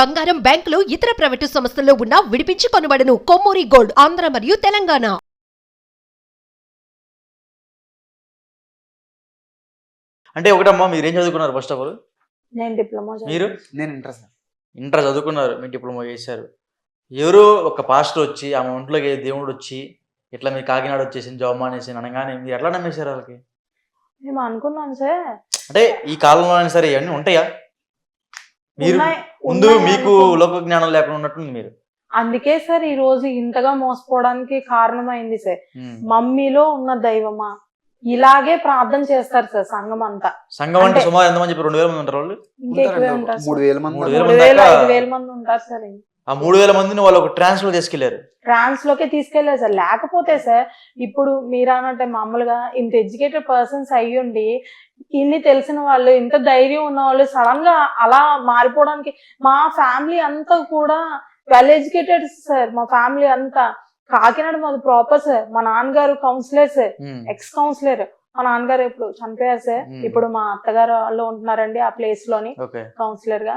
బంగారం బ్యాంకులు ఇతర ప్రైవేటు సంస్థల్లో ఉన్న విడిపించి కొనబడను. కొమ్మూరి గోల్డ్ ఆంధ్ర మరియు తెలంగాణ. అంటే ఒకటమ్మా మీరు ఏం చదువుకున్నారు ఫస్ట్ ఆఫ్ ఆల్ నేను డిప్లొమా మీరు? నేను ఇంటర్ సార్. ఇంటర్ చదువుకున్నారు మీ డిప్లొమా చేశారు. ఎవరో ఒక పాస్టర్ వచ్చి ఆమె ఒంట్లోకి దేవుడు వచ్చి ఇట్లా మీరు కాకినాడ వచ్చేసింది జాబ్ మానేసి అనగానే మీరు ఎట్లా నమ్మేశారు వాళ్ళకి? మేము అనుకున్నాం సార్. అంటే ఈ కాలంలో అయినా సరే ఇవన్నీ ఉంటాయా? మీరు ముందు మీకు. లోక జ్ఞానం లేకుండా ఉన్నట్టుంది మీరు అందుకే సార్ ఈ రోజు ఇంతగా మోసపోవడానికి కారణమైంది సార్. మమ్మీలో ఉన్న దైవమా ఇలాగే ప్రార్థన చేస్తారు సార్ సంఘం అంతా సంఘం అంటే సుమారు ఎంతమంది చెప్పి రెండు వేల మంది ఉంటారు వాళ్ళు ఇంకా ఎక్కువే. ఉంటారు మూడు. వేల మంది మూడు. వేల ఐదు వేల మంది ఉంటారు సార్ ఆ మూడు వేల మందిని వాళ్ళు ఒక ట్రాన్స్లో తీసుకెళ్ళారు. ట్రాన్స్ లోకే తీసుకెళ్ళేదు సార్. లేకపోతే సార్ ఇప్పుడు మీరు అన్నట్టే మామూలుగా ఇంత ఎడ్యుకేటెడ్ పర్సన్స్ అయ్యుండి ఇన్ని తెలిసిన వాళ్ళు ఇంత ధైర్యం ఉన్న వాళ్ళు సడన్గా అలా మారిపోవడానికి మా ఫ్యామిలీ అంతా కూడా వెల్ ఎడ్యుకేటెడ్ సార్. మా ఫ్యామిలీ అంతా కాకినాడ మాది ప్రాపర్ సార్. మా నాన్నగారు కౌన్సిలర్ సార్. ఎక్స్ కౌన్సిలర్ మా నాన్నగారు ఇప్పుడు చనిపోయారు సార్. Hmm. ఇప్పుడు మా అత్తగారు వాళ్ళు ఉంటున్నారండి ఆ ప్లేస్లోని కౌన్సిలర్గా.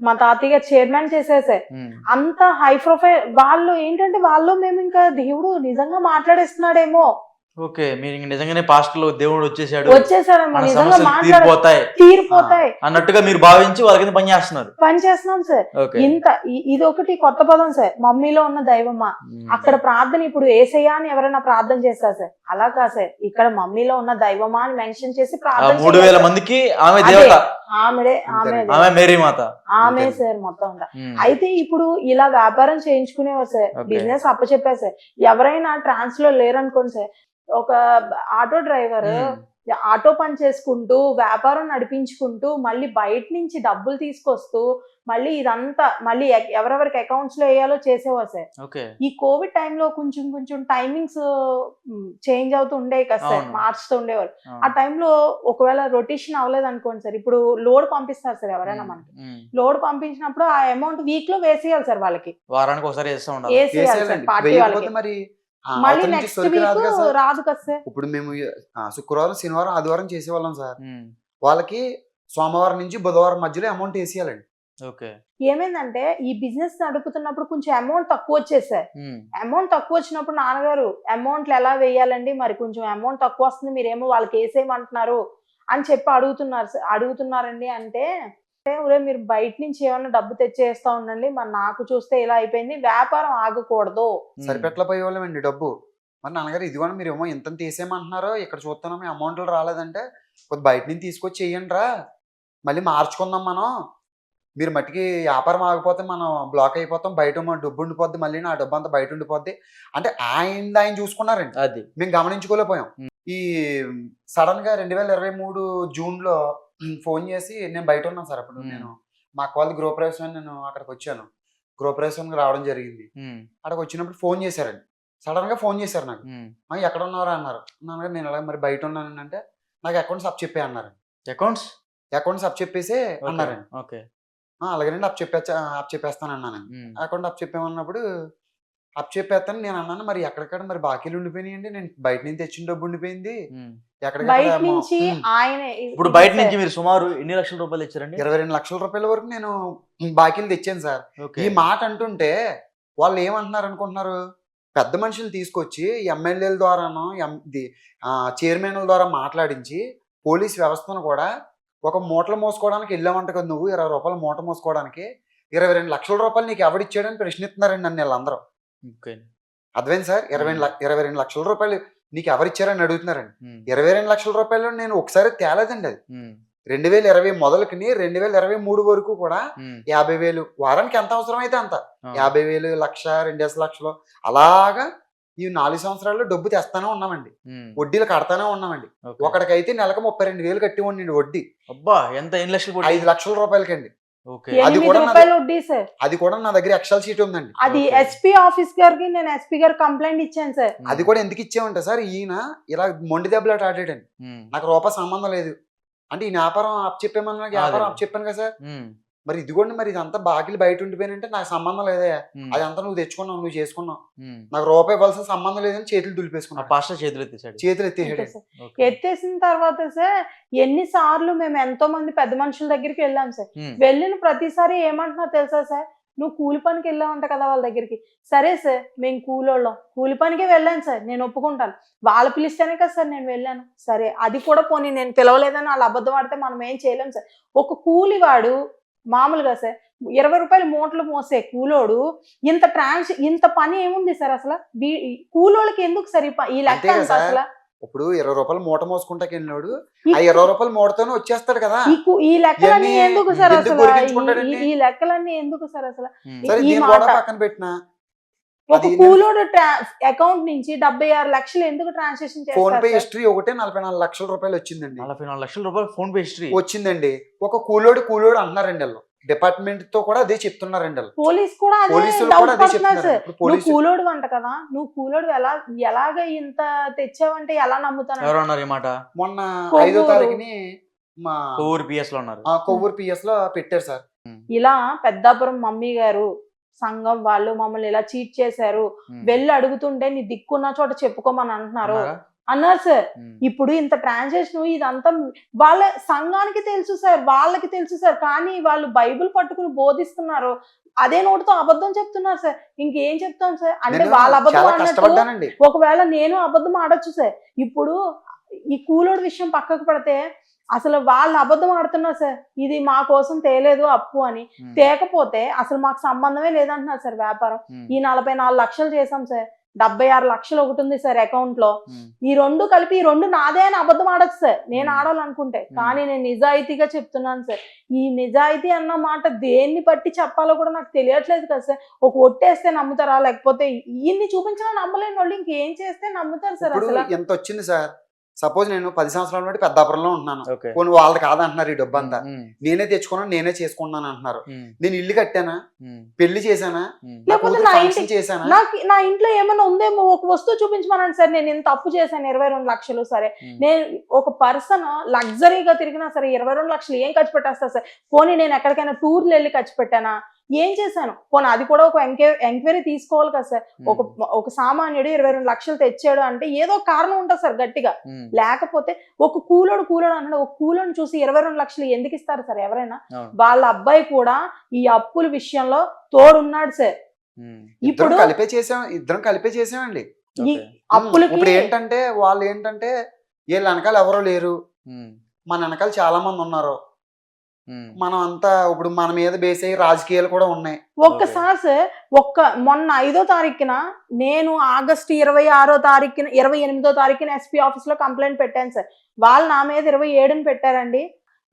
మా తాతయ్య చైర్మన్ ఉమ్. అంత హై ప్రొఫైల్ వాళ్ళు ఏంటంటే వాళ్ళు మేము ఇంకా దేవుడు నిజంగా మాట్లాడేస్తున్నాడేమో ఓకే మీరు ఇంక నిజంగానే పాస్టర్లో దేవుడు వచ్చేసాడు. మాట్లాడ తీరిపోతాయి. తీరిపోతాయి. అన్నట్టుగా మీరు భావించి వాళ్ళ కింద పని చేస్తున్నారు. పని చేస్తున్నాం సార్. ఇంత ఇది ఒకటి కొత్త పదం సార్. మమ్మీలో ఉన్న దైవమా. అక్కడ ప్రార్థన ఇప్పుడు ఏసయ్యా అని ఎవరైనా ప్రార్థన చేస్తారు సార్. అలా కాదు సార్. ఇక్కడ మమ్మీలో ఉన్న దైవమా అని మెన్షన్ చేసి ప్రార్థన మూడు వేల. మందికి ఆమె. దేవత. ఆమెడే ఆమె. ఆమె మేరీ మాత. ఆమె. సార్ మొత్తం. అయితే ఇప్పుడు ఇలా వ్యాపారం చేయించుకునేవారు సార్. బిజినెస్ అప్పచెప్పారు సార్ ఎవరైనా ట్రాన్స్లో లేరనుకోండి సార్ ఒక ఆటో డ్రైవర్. ఆటో పని చేసుకుంటూ వ్యాపారం నడిపించుకుంటూ మళ్ళీ బయట నుంచి డబ్బులు తీసుకొస్తూ మళ్ళీ ఇదంతా మళ్ళీ ఎవరెవరికి అకౌంట్స్లో వేయాలో చేసేవారు సార్ ఓకే ఈ కోవిడ్ టైంలో కొంచెం కొంచెం టైమింగ్స్ చేంజ్ అవుతూ ఉండేవి కదా సార్. మార్చుతూ ఉండేవారు ఆ. టైంలో ఒకవేళ రొటేషన్ అవ్వలేదు అనుకోండి సార్ ఇప్పుడు లోడ్ పంపిస్తారు సార్ ఎవరైనా మనకి. లోడ్ పంపించినప్పుడు ఆ అమౌంట్ వీక్లో వేసేయాలి సార్ వాళ్ళకి వారానికి ఒకసారి చేస్తూ ఉండాలి వేసేయాలి సార్. పార్టీ వాళ్ళకి మళ్ళీ నెక్స్ట్ వీక్ రాదు కదా సార్. ఇప్పుడు మేము శుక్రవారం శనివారం ఆదివారం చేసేవాళ్ళం సార్. వాళ్ళకి సోమవారం నుంచి బుధవారం మధ్యలో అమౌంట్ వేసేయాలండి ఓకే ఏమైందంటే ఈ బిజినెస్ నడుపుతున్నప్పుడు కొంచెం అమౌంట్ తక్కువ ఉమ్. అమౌంట్ తక్కువ వచ్చినప్పుడు నాన్నగారు అమౌంట్లు ఎలా వేయాలండి మరి కొంచెం అమౌంట్ తక్కువ వస్తుంది మీరేమో వాళ్ళకి వేసేయమంటున్నారు అని చెప్పి అడుగుతున్నారు అడుగుతున్నారండి అంటే, "ఒరే, మీరు బయట నుంచి ఏమైనా డబ్బు తెచ్చేస్తా ఉండండి. మరి నాకు చూస్తే ఇలా అయిపోయింది. వ్యాపారం ఆగకూడదు. సరిపెట్ల పోయేవాళ్ళమండి డబ్బు. మరి నాన్నగారు ఇదిగోండి మీరు ఏమో ఇంత తీసేయమంటున్నారో. ఇక్కడ చూస్తున్నాం మీ అమౌంట్లు రాలేదంటే కొద్ది బయట నుంచి తీసుకొచ్చి చెయ్యండి రా మళ్ళీ మార్చుకుందాం మనం. మీరు మట్టికి వ్యాపారం ఆగిపోతే మనం బ్లాక్ అయిపోతాం. బయట మా డబ్బు ఉండిపోద్ది. మళ్ళీ నా డబ్బు అంతా బయట ఉండిపోద్ది. అంటే ఆయన ఆయన చూసుకున్నారండి. అది. మేము గమనించుకోలేకపోయాం. ఈ సడన్గా రెండు వేల ఇరవై మూడు జూన్లో ఫోన్ చేసి నేను బయట ఉన్నాను సార్ అప్పుడు. నేను. మా కాలేజ్ గృహప్రవేశం అని నేను అక్కడికి వచ్చాను. గృహప్రవేశానికి రావడం జరిగింది. అక్కడికి వచ్చినప్పుడు ఫోన్ చేశారండి. సడన్గా ఫోన్ చేశారు నాకు. "ఆ, ఎక్కడ ఉన్నారా అన్నారు. అన్నాను నేను అలాగే మరి బయట ఉన్నాను అంటే నాకు అకౌంట్స్ అప్ చెప్పే అన్నారు అకౌంట్స్? అకౌంట్స్ అప్ చెప్పేసి. అన్నారండి. ఓకే. "ఆ, అలాగేనండి అప్ చెప్పే అప్ చెప్పేస్తాను అన్నాను. అకౌంట్ అప్ చెప్పేమన్నప్పుడు అప్ చెప్పేస్తాను. నేను అన్నాను మరి ఎక్కడికక్కడ మరి బాకీలు ఉండిపోయినాయండి. నేను బయట నుంచి తెచ్చిన డబ్బు ఉండిపోయింది. బయట నుంచి ఆయన ఇప్పుడు బయట నుంచి మీరు సుమారు ఎన్ని లక్షల రూపాయలు ఇచ్చారండి ఇరవై రెండు లక్షల రూపాయల వరకు నేను బాకీలు తెచ్చాను సార్. ఈ మాట అంటుంటే వాళ్ళు ఏమంటున్నారు అనుకుంటున్నారు? పెద్ద మనుషులు తీసుకొచ్చి ఎమ్మెల్యేల ద్వారానో ఎం ది చైర్మన్ల ద్వారా మాట్లాడించి పోలీస్ వ్యవస్థను కూడా ఒక మూటలు మోసుకోవడానికి వెళ్ళామంట కదా నువ్వు. ఇరవై రూపాయలు మూట మోసుకోవడానికి ఇరవై రెండు లక్షల రూపాయలు నీకు ఎవడిచ్చాడని ప్రశ్నిస్తున్నారండి నన్ను వీళ్ళందరూ. అర్థమైంది సార్ ఇరవై ఇరవై రెండు లక్షల రూపాయలు నీకు ఎవరిచ్చారని అడుగుతున్నారండి. ఇరవై రెండు లక్షల రూపాయలు నేను ఒకసారి తేలేదండి అది. రెండు వేల ఇరవై మొదలుకుని రెండు వేల ఇరవై మూడు వరకు కూడా. యాభై వేలు వారానికి ఎంత అవసరం అయితే అంత. యాభై వేలు లక్ష రెండేసి లక్షలు అలాగా ఈ నాలుగు సంవత్సరాల్లో డబ్బు తెస్తానే ఉన్నామండి. వడ్డీలు కడతానే ఉన్నామండి. ఒకటికైతే నెలకు ముప్పై రెండు వేలు కట్టి ఉండండి వడ్డీ అబ్బా ఎంత ఎన్ని లక్షలు ఐదు లక్షల రూపాయలకండి అది కూడా రూపాయలు సార్ అది కూడా నా దగ్గర ఎక్సెల్ షీట్ ఉందండి అది. ఎస్పీ ఆఫీస్ గారికి నేను ఎస్పీ గారు కంప్లైంట్ ఇచ్చాను సార్. అది కూడా ఎందుకు ఇచ్చామంటే సార్ ఈయన ఇలా మొండి దెబ్బలాట ఆడాడండి. నాకు రూపాయి సంబంధం లేదు అంటే ఈ వ్యాపారం అప్ చెప్పేమన్నా వ్యాపారం. అప్ చెప్పాను కదా సార్. మరి ఇదిగోండి మరి ఇదంతా బాకీలు బయట ఉండిపోయినంటే నాకు సంబంధం లేదే. అదంతా నువ్వు తెచ్చుకున్నావు నువ్వు చేసుకున్నావు. నాకు రూపాయి ఇవ్వాల్సిన సంబంధం లేదని చేతులు ఆ దులిపేసుకున్నావు పాస్టర్ చేతులు ఎత్తేసాడు చేతులు ఎత్తేసాడు. ఎత్తేసిన తర్వాత సార్ ఎన్నిసార్లు మేము ఎంతో మంది పెద్ద మనుషుల దగ్గరికి వెళ్ళాం సార్ వెళ్ళిన ప్రతిసారి ఏమంటున్నారు తెలుసా సార్ నువ్వు కూలి పనికి వెళ్ళావంట కదా వాళ్ళ దగ్గరికి. సరే సార్ మేము కూలోళ్ళం. కూలి పనికే వెళ్ళాను సార్ నేను ఒప్పుకుంటాను. వాళ్ళు పిలిస్తేనే కదా సార్ నేను వెళ్ళాను. సరే అది కూడా పోనీ నేను పిలవలేదని వాళ్ళు అబద్ధం ఆడితే మనం ఏం చేయలేం సార్ ఒక కూలివాడు మామూలుగా సార్ ఇరవై రూపాయలు మూటలు మోసే కూలోడు ఇంత ట్రాన్స్ ఇంత పని ఏముంది సార్ అసలు? కూలోళ్ళకి ఎందుకు సార్ ఈ లెక్క. అసలు? ఇప్పుడు ఇరవై రూపాయలు మూట మోసుకుంటాకి వెళ్ళినాడు ఆ ఇరవై రూపాయలు మూటతోనే వచ్చేస్తాడు కదా. ఈ లెక్కలన్నీ ఎందుకు సార్ అసలు? ఈ- లెక్కలన్నీ ఎందుకు సార్ అసలు? పక్కన పెట్టిన. ఒక కూలోడు అకౌంట్ నుంచి డెబ్బై ఆరు లక్షలు ఎందుకు ట్రాన్సాక్షన్ ఫోన్ పే? హిస్టరీ ఒకటే నలభై నాలుగు లక్షల రూపాయలు వచ్చిందండి. నలభై నాలుగు లక్షల రూపాయలు ఫోన్ పే హిస్టరీ. వచ్చిందండి. ఒక కూలోడు కూలోడు అంటున్నారండి వాళ్ళు డిపార్ట్మెంట్తో కూడా అదే చెప్తున్నారండి పోలీస్ కూడా పోలీసులు అదే చెప్తున్నారు. పోలీసు కూలోడు అంట కదా నువ్వు కూలోడు ఎలా ఎలాగ ఇంత తెచ్చావంటే ఎలా నమ్ముతాను ఎవరు అన్నారు ఈ మాట? మొన్న కొవ్వూరు. ఐదో తారీఖుని మా ఊరు పిఎస్లో ఉన్నారు ఆ కొవ్వూరు పిఎస్లో పెట్టారు సార్. ఇలా పెద్దాపురం మమ్మీ గారు సంఘం వాళ్ళు మమ్మల్ని ఇలా చీట్ చేశారు. వెళ్ళి అడుగుతుంటే నీ దిక్కున్న చోట చెప్పుకోమని అంటున్నారు. అన్నారా? సార్. ఇప్పుడు ఇంత ట్రాన్సాక్షన్ ఇదంతా వాళ్ళ సంఘానికి తెలుసు సార్ వాళ్ళకి తెలుసు సార్. కానీ వాళ్ళు బైబిల్ పట్టుకుని బోధిస్తున్నారు. అదే నోటితో అబద్ధం చెప్తున్నారు సార్. ఇంకేం చెప్తాం సార్? అంటే వాళ్ళ అబద్ధం అన్నట్టు ఒకవేళ నేను అబద్ధం ఆడొచ్చు సార్. ఇప్పుడు ఈ కూలోడు విషయం పక్కకు పడితే అసలు వాళ్ళు అబద్ధం ఆడుతున్నారు సార్. ఇది మా కోసం తేలేదు అప్పు అని. తేకపోతే అసలు మాకు సంబంధమే లేదంటున్నారు సార్ వ్యాపారం. ఈ నలభై నాలుగు లక్షలు చేసాం సార్. డెబ్బై ఆరు లక్షలు ఒకటి ఉంది సార్ అకౌంట్లో. ఈ రెండు కలిపి ఈ రెండు నాదే అని అబద్ధం ఆడచ్చు సార్. నేను. ఆడాలనుకుంటే. కానీ నేను నిజాయితీగా చెప్తున్నాను సార్. ఈ నిజాయితీ అన్న మాట దేన్ని బట్టి చెప్పాలో కూడా నాకు తెలియట్లేదు కదా సార్. ఒక ఒట్టేస్తే నమ్ముతారా? లేకపోతే ఇన్ని చూపించినా నమ్మలేని వాళ్ళు ఇంకేం చేస్తే నమ్ముతారు సార్ అసలు? ఎంత వచ్చింది సార్? సపోజ్ నేను పది సంవత్సరాల బట్టి పెద్దాపురంలో ఉంటున్నాను. కొన్ని వాళ్ళు కాదంటున్నారు ఈ డబ్బు అంతా. నేనే తెచ్చుకున్నాను నేనే చేసుకున్నాను అంటున్నారు. నేను ఇల్లు కట్టానా. పెళ్ళి చేశానా. నా లేకపోతే కూతురు నా function ఇంటి- చేశానా? నాకు నా ఇంట్లో ఏమైనా ఉందేమో ఒక వస్తువు చూపించమనండి సార్. నేను ఇంత తప్పు చేశాను ఇరవై రెండు లక్షలు సరే. నేను ఒక పర్సన్ లగ్జరీగా తిరిగినా సరే ఇరవై రెండు లక్షలు ఏం ఖర్చు పెట్టేస్తా సార్? పోనీ నేను ఎక్కడికైనా టూర్లు వెళ్ళి ఖర్చు పెట్టానా? ఏం చేశాను? పోనీ అది కూడా ఒక ఎంక్వైరీ ఎంక్వైరీ తీసుకోవాలి కదా సార్. ఒక ఒక సామాన్యుడు ఇరవై రెండు లక్షలు తెచ్చాడు అంటే ఏదో కారణం ఉంటుంది సార్ గట్టిగా. లేకపోతే ఒక కూలోడు కూలోడు అన్నాడు. ఒక కూలోడు చూసి ఇరవై రెండు లక్షలు ఎందుకు ఇస్తారు సార్ ఎవరైనా. వాళ్ళ అబ్బాయి కూడా ఈ అప్పుల విషయంలో తోడున్నాడు సార్. ఇప్పుడు కలిపే చేసాం ఇద్దరం కలిపే చేసామండి. అప్పులకి ఇప్పుడు ఏంటంటే వాళ్ళు ఏంటంటే వీళ్ళ వెనకాల ఎవరో లేరు. మన వెనకాల చాలా మంది ఉన్నారు. మనం అంతా ఇప్పుడు మన మీద బేస్ అయ్యి రాజకీయాలు కూడా ఉన్నాయి. ఒక్కసారి సార్ ఒక్క మొన్న ఐదో తారీఖున నేను ఆగస్టు ఇరవై ఆరో తారీఖున ఇరవై ఎనిమిదో తారీఖున ఎస్పీ ఆఫీస్లో కంప్లైంట్ పెట్టాను సార్. వాళ్ళు నా మీద ఇరవై ఏడుని పెట్టారండి.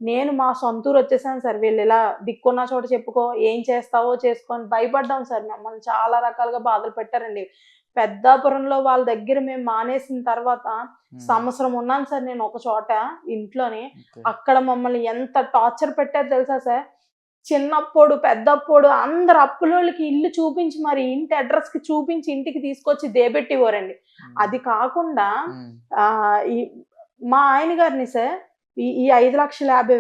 నేను మా సొంతూరు వచ్చేసాను సార్. వీళ్ళు ఇలా దిక్కున్న చోట చెప్పుకో ఏం చేస్తావో చేసుకొని భయపడ్డాం సార్. మమ్మల్ని చాలా రకాలుగా బాధలు పెట్టారండి. పెద్దాపురంలో వాళ్ళ దగ్గర మేము మానేసిన తర్వాత ఉమ్. సంవత్సరం ఉన్నాను సార్ నేను ఒక చోట ఇంట్లోని. అక్కడ మమ్మల్ని ఎంత టార్చర్ పెట్టారు తెలుసా సార్ చిన్నప్పుడు పెద్దప్పుడు అందరు అప్పులోళ్ళకి ఇల్లు చూపించి మరి ఇంటి అడ్రస్కి చూపించి ఇంటికి తీసుకొచ్చి దేబెట్టివ్వరండి ఉమ్. అది కాకుండా ఉమ్. ఆ ఈ మా ఆయన గారిని సార్ ఈ ఐదు లక్షల యాభై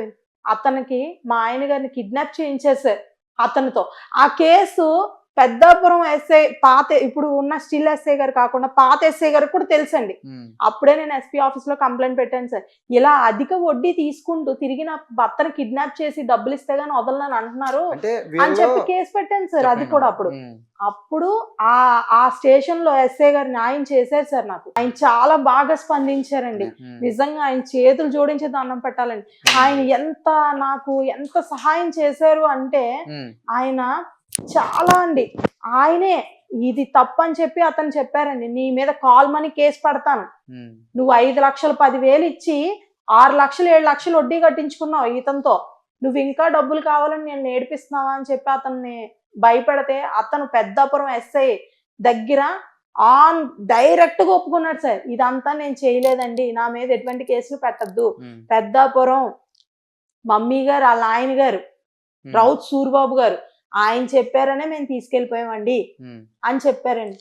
అతనికి మా ఆయన గారిని కిడ్నాప్ చేయించారు సార్ అతనితో ఆ కేసు పెద్దాపురం ఎస్ఐ పాత ఇప్పుడు ఉన్న స్టిల్ ఎస్ఐ గారు కాకుండా పాత ఎస్ఐ గారికి కూడా తెలుసండి. అప్పుడే నేను ఎస్పీ ఆఫీస్లో కంప్లైంట్ పెట్టాను సార్ ఇలా అధిక వడ్డీ తీసుకుంటూ తిరిగి నా భర్తను కిడ్నాప్ చేసి డబ్బులు ఇస్తే గానీ వదలనని అంటున్నారు అంటే అని చెప్పి కేసు పెట్టాను సార్ అది. కూడా అప్పుడు. అప్పుడు ఆ ఆ స్టేషన్లో ఎస్ఐ గారు న్యాయం చేశారు సార్ నాకు. ఆయన చాలా బాగా స్పందించారండి. నిజంగా ఆయన చేతులు జోడించి దండం పెట్టాలండి. ఆయన ఎంత నాకు ఎంత సహాయం చేశారు అంటే. ఆయన చాలా అండి. ఆయనే ఇది తప్పని చెప్పి అతను చెప్పారండి. నీ మీద కాల్ మనీ కేసు పడతాను. నువ్వు ఐదు లక్షలు పదివేలు ఇచ్చి ఆరు లక్షలు ఏడు లక్షలు వడ్డీ కట్టించుకున్నావు ఇతనితో నువ్వు ఇంకా డబ్బులు కావాలని నేను నేర్పిస్తున్నావా అని చెప్పి అతన్ని భయపెడితే అతను పెద్దాపురం ఎస్ఐ దగ్గర ఆన్ డైరెక్ట్గా ఒప్పుకున్నాడు సార్ ఇదంతా నేను చేయలేదండి నా మీద ఎటువంటి కేసులు పెట్టద్దు. పెద్దాపురం మమ్మీ గారు వాళ్ళ ఆయన గారు. రౌత్ సూరిబాబు గారు ఆయన చెప్పారనే మేము తీసుకెళ్ళిపోయామండి. అని చెప్పారండి